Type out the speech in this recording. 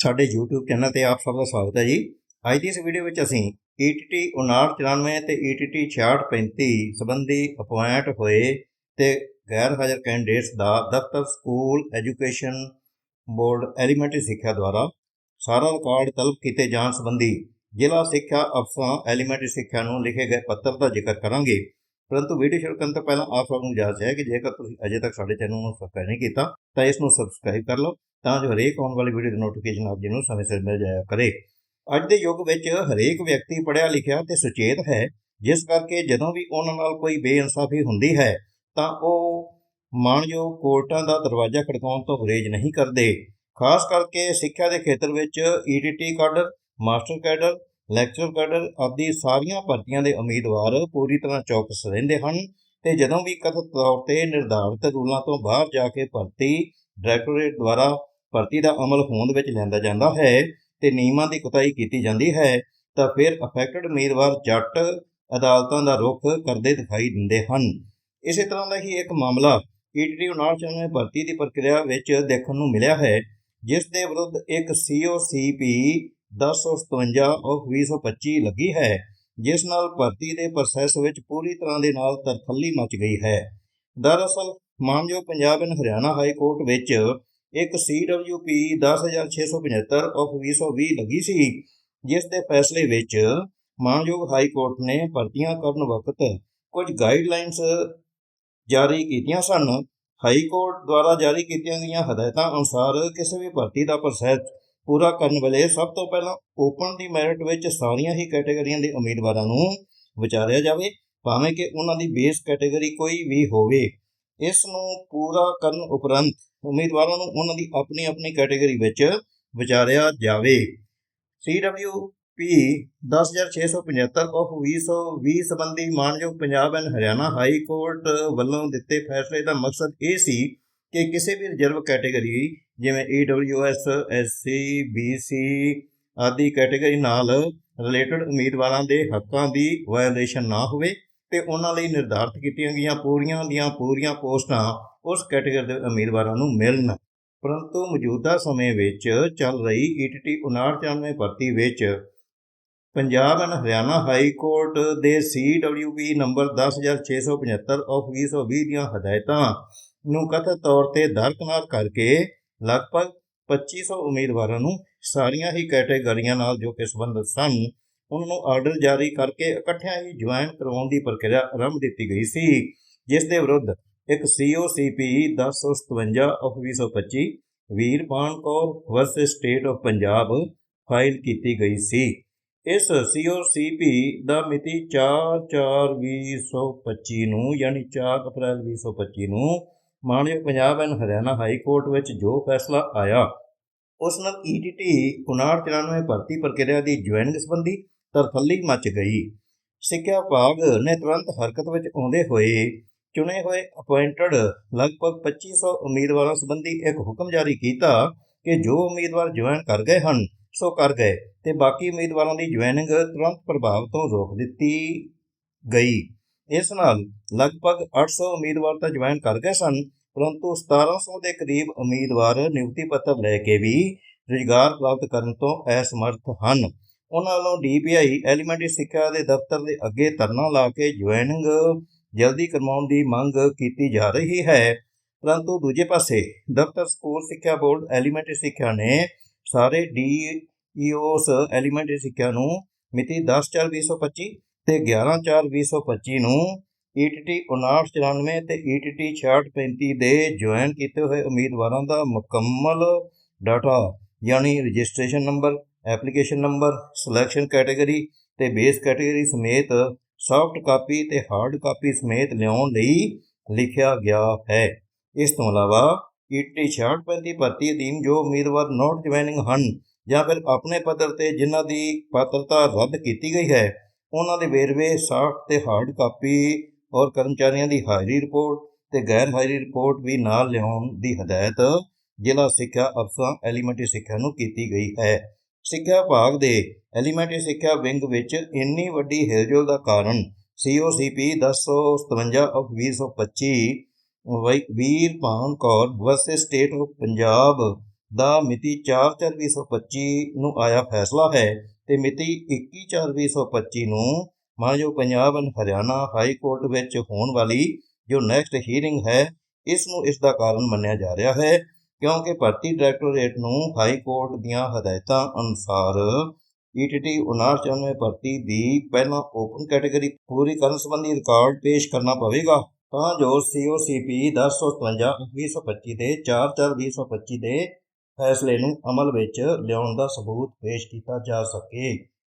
ਸਾਡੇ YouTube channel ਤੇ ਆਪ ਸਭ ਦਾ ਸਵਾਗਤ ਹੈ ਜੀ। ਅੱਜ ਦੀ ਇਸ ਵੀਡੀਓ ਵਿੱਚ ਅਸੀਂ E ETT 5994 ਤੇ E ETT 6635 ਸੰਬੰਧੀ ਅਪਾਇੰਟ ਹੋਏ ਤੇ ਗੈਰ ਹਾਜ਼ਰ ਕੈਂਡੀਡੇਟਸ ਦਾ ਦਫ਼ਤਰ, ਸਕੂਲ ਐਜੂਕੇਸ਼ਨ ਬੋਰਡ ਐਲੀਮੈਂਟਰੀ ਸਿੱਖਿਆ ਦੁਆਰਾ ਸਾਰਾ ਰਿਕਾਰਡ ਤਲਬ ਕੀਤੇ ਜਾਣ ਸੰਬੰਧੀ ਜ਼ਿਲ੍ਹਾ ਸਿੱਖਿਆ ਅਫਸਰਾਂ ਐਲੀਮੈਂਟਰੀ ਸਿੱਖਿਆ ਨੂੰ ਲਿਖੇ ਗਏ ਪੱਤਰ ਦਾ ਜ਼ਿਕਰ ਕਰਾਂਗੇ। ਪਰੰਤੂ ਵੀਡੀਓ ਸ਼ੁਰੂ ਕਰਨ ਤੋਂ ਪਹਿਲਾਂ ਆਪ ਸਭ ਨੂੰ ਗੁਜ਼ਾਰਿਸ਼ ਹੈ ਕਿ ਜੇਕਰ ਤੁਸੀਂ ਅਜੇ ਤੱਕ ਸਾਡੇ ਚੈਨਲ ਨੂੰ ਸਬਸਕ੍ਰਾਈਬ ਨਹੀਂ ਕੀਤਾ, ਤਾਂ ਇਸ ਨੂੰ ਸਬਸਕ੍ਰਾਈਬ ਕਰ ਲਓ। ਤਾਂ ਜੋ ਹਰੇਕ ਆਉਣ ਵਾਲੀ ਵੀਡੀਓ ਦੀ ਨੋਟੀਫਿਕੇਸ਼ਨ ਆਪ ਜੀ ਨੂੰ ਸਮੇਂ ਸਿਰ ਮਿਲ ਜਾਇਆ ਕਰੇ। ਅੱਜ ਦੇ ਯੁੱਗ ਵਿੱਚ ਹਰੇਕ ਵਿਅਕਤੀ ਪੜ੍ਹਿਆ ਲਿਖਿਆ ਤੇ ਸੁਚੇਤ ਹੈ। ਜਿਸ ਕਰਕੇ ਜਦੋਂ ਵੀ ਉਹਨਾਂ ਨਾਲ ਕੋਈ ਬੇਇਨਸਾਫੀ ਹੁੰਦੀ ਹੈ, ਤਾਂ ਉਹ ਮਾਣਯੋਗ ਕੋਰਟਾਂ ਦਾ ਦਰਵਾਜ਼ਾ ਖੜਕਾਉਣ ਤੋਂ ਗੁਰੇਜ਼ ਨਹੀਂ ਕਰਦੇ। ਖਾਸ ਕਰਕੇ ਸਿੱਖਿਆ ਦੇ ਖੇਤਰ ਵਿੱਚ ETT cadre master cadre lecture cadre ਆਦਿ ਸਾਰੀਆਂ ਭਰਤੀਆਂ ਦੇ ਉਮੀਦਵਾਰ ਪੂਰੀ ਤਰ੍ਹਾਂ ਚੌਕਸ ਰਹਿੰਦੇ ਹਨ ਤੇ ਜਦੋਂ ਵੀ ਕਥਿਤ ਤੌਰ ਤੇ ਨਿਰਧਾਰਤ ਰੂਲਾਂ ਤੋਂ ਬਾਹਰ ਜਾ ਕੇ ਭਰਤੀ ਡਾਇਰੈਕਟੋਰੇਟ ਦੁਆਰਾ ਭਰਤੀ ਦਾ ਅਮਲ ਹੋਂਦ ਵਿੱਚ ਲਿਆਂਦਾ ਜਾਂਦਾ ਹੈ ਤੇ ਨਿਯਮਾਂ ਦੀ ਕੁਤਾਈ ਕੀਤੀ ਜਾਂਦੀ ਹੈ, ਤਾਂ ਫਿਰ ਅਫੈਕਟਡ ਉਮੀਦਵਾਰ ਜੱਟ ਅਦਾਲਤਾਂ ਦਾ ਰੁਖ ਕਰਦੇ ਦਿਖਾਈ ਦਿੰਦੇ ਹਨ। ਇਸੇ ਤਰ੍ਹਾਂ ਦਾ ਹੀ ਇੱਕ ਮਾਮਲਾ ਈਟੀਟੀ 99 ਭਰਤੀ ਦੀ ਪ੍ਰਕਿਰਿਆ ਵਿੱਚ ਦੇਖਣ ਨੂੰ ਮਿਲਿਆ ਹੈ, ਜਿਸ ਦੇ ਵਿਰੁੱਧ ਇੱਕ ਸੀਓਸੀਪੀ 1057 ਆਫ 2025 ਲੱਗੀ ਹੈ, ਜਿਸ ਨਾਲ ਭਰਤੀ ਦੇ ਪ੍ਰੋਸੈਸ ਵਿੱਚ ਪੂਰੀ ਤਰ੍ਹਾਂ ਦੇ ਨਾਲ ਤਰਥੱਲੀ ਮਚ ਗਈ ਹੈ। ਦਰਅਸਲ ਮਾਨਯੋਗ Punjab and Haryana high court ਵਿੱਚ ਇੱਕ CWP 10675 ਆਫ 2020 ਲੱਗੀ ਸੀ, ਜਿਸ ਦੇ ਫੈਸਲੇ ਵਿੱਚ ਮਾਨਯੋਗ ਹਾਈ ਕੋਰਟ ਨੇ ਭਰਤੀਆਂ ਕਰਨ ਵਕਤ ਕੁਝ ਗਾਈਡਲਾਈਨਸ ਜਾਰੀ ਕੀਤੀਆਂ ਸਨ। ਹਾਈ ਕੋਰਟ ਦੁਆਰਾ ਜਾਰੀ ਕੀਤੀਆਂ ਗਈਆਂ ਹਦਾਇਤਾਂ ਅਨੁਸਾਰ ਕਿਸੇ ਵੀ ਭਰਤੀ ਦਾ ਪ੍ਰੋਸੈਸ ਪੂਰਾ ਕਰਨ ਵੇਲੇ ਸਭ ਤੋਂ ਪਹਿਲਾਂ ਓਪਨ ਦੀ ਮੈਰਿਟ ਵਿੱਚ ਸਾਰੀਆਂ ਹੀ ਕੈਟਾਗਰੀਆਂ ਦੇ ਉਮੀਦਵਾਰਾਂ ਨੂੰ ਵਿਚਾਰਿਆ ਜਾਵੇ, ਭਾਵੇਂ ਕਿ ਉਹਨਾਂ ਦੀ ਬੇਸ ਕੈਟਾਗਰੀ ਕੋਈ ਵੀ ਹੋਵੇ। ਇਸ ਨੂੰ ਪੂਰਾ ਕਰਨ ਉਪਰੰਤ ਉਮੀਦਵਾਰਾਂ ਨੂੰ ਉਹਨਾਂ ਦੀ ਆਪਣੀ ਆਪਣੀ ਕੈਟਾਗਰੀ ਵਿੱਚ ਵਿਚਾਰਿਆ ਜਾਵੇ। CWP 10675 ਆਫ 2020 ਸੰਬੰਧੀ ਮਾਨਯੋਗ Punjab and Haryana high court ਵੱਲੋਂ ਦਿੱਤੇ ਫੈਸਲੇ ਦਾ ਮਕਸਦ ਇਹ ਸੀ ਕਿ ਕਿਸੇ ਵੀ ਰਿਜ਼ਰਵ ਕੈਟਾਗਰੀ ਜਿਵੇਂ E EWS SC BC ਆਦਿ ਕੈਟਾਗਰੀ ਨਾਲ ਰਿਲੇਟਡ ਉਮੀਦਵਾਰਾਂ ਦੇ ਹੱਕਾਂ ਦੀ ਵਾਇਓਲੇਸ਼ਨ ਨਾ ਹੋਵੇ। ਤੇ ਉਹਨਾਂ ਲਈ ਨਿਰਧਾਰਤ ਕੀਤੀਆਂ ਗਈਆਂ ਪੂਰੀਆਂ ਦੀਆਂ ਪੂਰੀਆਂ ਪੋਸਟਾਂ ਉਸ ਕੈਟਾਗਰੀ ਦੇ ਉਮੀਦਵਾਰਾਂ ਨੂੰ ਮਿਲਣ। ਪਰੰਤੂ ਮੌਜੂਦਾ ਸਮੇਂ ਵਿੱਚ ਚੱਲ ਰਹੀ E ETT 5994 ਭਰਤੀ ਵਿੱਚ Punjab and Haryana high court ਦੇ CWB ਨੰਬਰ 10675 ਆਫ 2020 ਦੀਆਂ ਹਦਾਇਤਾਂ ਨੂੰ ਕਥਿਤ ਤੌਰ ਤੇ ਦਰਕਨਾਰ ਕਰਕੇ ਲਗਭਗ 2500 ਉਮੀਦਵਾਰਾਂ ਨੂੰ ਸਾਰੀਆਂ ਹੀ ਕੈਟਾਗਰੀਆਂ ਨਾਲ ਜੋ ਕਿ ਸੰਬੰਧਿਤ ਸਨ। ਉਹਨਾਂ ਨੂੰ ਆਰਡਰ ਜਾਰੀ ਕਰਕੇ ਇਕੱਠਿਆਂ ਹੀ ਜੁਆਇਨ ਕਰਵਾਉਣ ਦੀ ਪ੍ਰਕਿਰਿਆ ਆਰੰਭ ਦਿੱਤੀ ਗਈ ਸੀ। ਜਿਸ ਦੇ ਵਿਰੁੱਧ ਇੱਕ COCP 1057 of 2025 Veerpan Kaur versus state of Punjab file ਕੀਤੀ ਗਈ ਸੀ। ਇਸ COCP ਦਾ ਮਿਤੀ 4/4/2025 ਨੂੰ ਯਾਨੀ 4 ਅਪ੍ਰੈਲ 2025 ਨੂੰ ਮਾਨਯੋਗ Punjab and Haryana high court ਵਿੱਚ ਜੋ ਫੈਸਲਾ ਆਇਆ, ਉਸ ਨਾਲ E ETT 5994 ਭਰਤੀ ਪ੍ਰਕਿਰਿਆ ਦੀ ਜੁਆਇਨਿੰਗ ਸੰਬੰਧੀ ਤਰਫੱਲੀ ਮਚ ਗਈ। ਸਿੱਖਿਆ ਵਿਭਾਗ ਨੇ ਤੁਰੰਤ ਹਰਕਤ ਵਿੱਚ ਆਉਂਦੇ ਹੋਏ ਚੁਣੇ ਹੋਏ ਅਪਾਇੰਟਡ ਲਗਭਗ 2500 ਉਮੀਦਵਾਰਾਂ ਸੰਬੰਧੀ ਇੱਕ ਹੁਕਮ ਜਾਰੀ ਕੀਤਾ ਕਿ ਜੋ ਉਮੀਦਵਾਰ ਜੁਆਇਨ ਕਰ ਗਏ ਹਨ, ਸੋ ਕਰ ਗਏ ਤੇ ਬਾਕੀ ਉਮੀਦਵਾਰਾਂ ਦੀ ਜੁਆਇਨਿੰਗ ਤੁਰੰਤ ਪ੍ਰਭਾਵ ਤੋਂ ਰੋਕ ਦਿੱਤੀ ਗਈ। ਇਸ ਨਾਲ ਲਗਭਗ 800 ਉਮੀਦਵਾਰ ਤਾਂ ਜੁਆਇਨ ਕਰ ਗਏ ਸਨ, ਪਰੰਤੂ 1700 ਦੇ ਕਰੀਬ ਉਮੀਦਵਾਰ ਨਿਯੁਕਤੀ ਪੱਤਰ ਲੈ ਕੇ ਵੀ ਰੁਜ਼ਗਾਰ ਪ੍ਰਾਪਤ ਕਰਨ ਤੋਂ ਅਸਮਰਥ ਹਨ। ਉਹਨਾਂ ਵੱਲੋਂ ਡੀਪੀਆਈ, ਐਲੀਮੈਂਟਰੀ ਸਿੱਖਿਆ ਦੇ ਦਫ਼ਤਰ ਦੇ ਅੱਗੇ ਧਰਨਾ ਲਾ ਕੇ ਜੁਆਇਨਿੰਗ ਜਲਦੀ ਕਰਵਾਉਣ ਦੀ ਮੰਗ ਕੀਤੀ ਜਾ ਰਹੀ ਹੈ। ਪਰੰਤੂ ਦੂਜੇ ਪਾਸੇ ਦਫ਼ਤਰ, ਸਕੂਲ ਸਿੱਖਿਆ ਬੋਰਡ, ਐਲੀਮੈਂਟਰੀ ਸਿੱਖਿਆ ਨੇ ਸਾਰੇ ਡੀਈਓਸ ਐਲੀਮੈਂਟਰੀ ਸਿੱਖਿਆ ਨੂੰ ਮਿਤੀ 10/4/2025 ਤੇ 11/4/2025 ਨੂੰ E ETT 5994 ਤੇ E ETT 6635 ਦੇ ਜੁਆਇਨ ਕੀਤੇ ਹੋਏ ਉਮੀਦਵਾਰਾਂ ਦਾ ਮੁਕੰਮਲ ਡਾਟਾ, ਯਾਨੀ registration number application number, selection category ਤੇ ਬੇਸ ਕੈਟਾਗਰੀ ਸਮੇਤ ਸੌਫਟ ਕਾਪੀ ਤੇ ਹਾਰਡ ਕਾਪੀ ਸਮੇਤ ਲਿਆਉਣ ਲਈ ਲਿਖਿਆ ਗਿਆ ਹੈ। ਇਸ ਤੋਂ ਇਲਾਵਾ ਈਟੀ ETT 6635 ਭਰਤੀ ਅਧੀਨ ਜੋ ਉਮੀਦਵਾਰ ਨੋਟ ਜੁਆਇਨਿੰਗ ਹਨ ਜਾਂ ਫਿਰ ਆਪਣੇ ਪੱਧਰ ਤੇ ਜਿਨ੍ਹਾਂ ਦੀ ਪਾਤਰਤਾ ਰੱਦ ਕੀਤੀ ਗਈ ਹੈ, ਉਹਨਾਂ ਦੇ ਵੇਰਵੇ ਸਾਫਟ ਤੇ ਹਾਰਡ ਕਾਪੀ ਔਰ ਕਰਮਚਾਰੀਆਂ ਦੀ ਹਾਜ਼ਰੀ ਰਿਪੋਰਟ ਤੇ ਗੈਰ ਹਾਜ਼ਰੀ ਰਿਪੋਰਟ ਵੀ ਨਾਲ ਲਿਆਉਣ ਦੀ ਹਦਾਇਤ ਜ਼ਿਲ੍ਹਾ ਸਿੱਖਿਆ ਅਫਸਰਾਂ, ਐਲੀਮੈਂਟਰੀ ਸਿੱਖਿਆ ਨੂੰ ਕੀਤੀ ਗਈ ਹੈ। ਸਿੱਖਿਆ ਵਿਭਾਗ ਦੇ ਐਲੀਮੈਂਟਰੀ ਸਿੱਖਿਆ ਵਿੰਗ ਵਿੱਚ ਇੰਨੀ ਵੱਡੀ ਹਿਲਜੁਲ ਦਾ ਕਾਰਨ COCP 1057 of 2025 Veer paan Kaur versus state of Punjab ਦਾ ਮਿਤੀ 4/4/2025 ਨੂੰ ਆਇਆ ਫੈਸਲਾ ਹੈ ਤੇ ਮਿਤੀ 21/4/2025 ਨੂੰ ਮਾਨਯੋਗ Punjab and Haryana high court ਵਿੱਚ ਹੋਣ ਵਾਲੀ ਜੋ ਨੈਕਸਟ ਹੀਅਰਿੰਗ ਹੈ, ਇਸ ਨੂੰ ਇਸ ਦਾ ਕਾਰਨ ਮੰਨਿਆ ਜਾ ਰਿਹਾ ਹੈ। ਕਿਉਂਕਿ ਭਰਤੀ ਡਾਇਰੈਕਟੋਰੇਟ ਨੂੰ ਹਾਈ ਕੋਰਟ ਦੀਆਂ ਹਦਾਇਤਾਂ ਅਨੁਸਾਰ ਈਟੀਟੀ 5994 ਭਰਤੀ ਦੀ ਪਹਿਲਾਂ ਓਪਨ ਕੈਟਾਗਰੀ ਪੂਰੀ ਕਰਨ ਸੰਬੰਧੀ ਰਿਕਾਰਡ ਪੇਸ਼ ਕਰਨਾ ਪਵੇਗਾ। ਤਾਂ ਜੋ ਸੀਓਸੀਪੀ 1057 2025 ਦੇ 4/4/2025 ਦੇ ਫੈਸਲੇ ਨੂੰ ਅਮਲ ਵਿੱਚ ਲਿਆਉਣ ਦਾ ਸਬੂਤ ਪੇਸ਼ ਕੀਤਾ ਜਾ ਸਕੇ।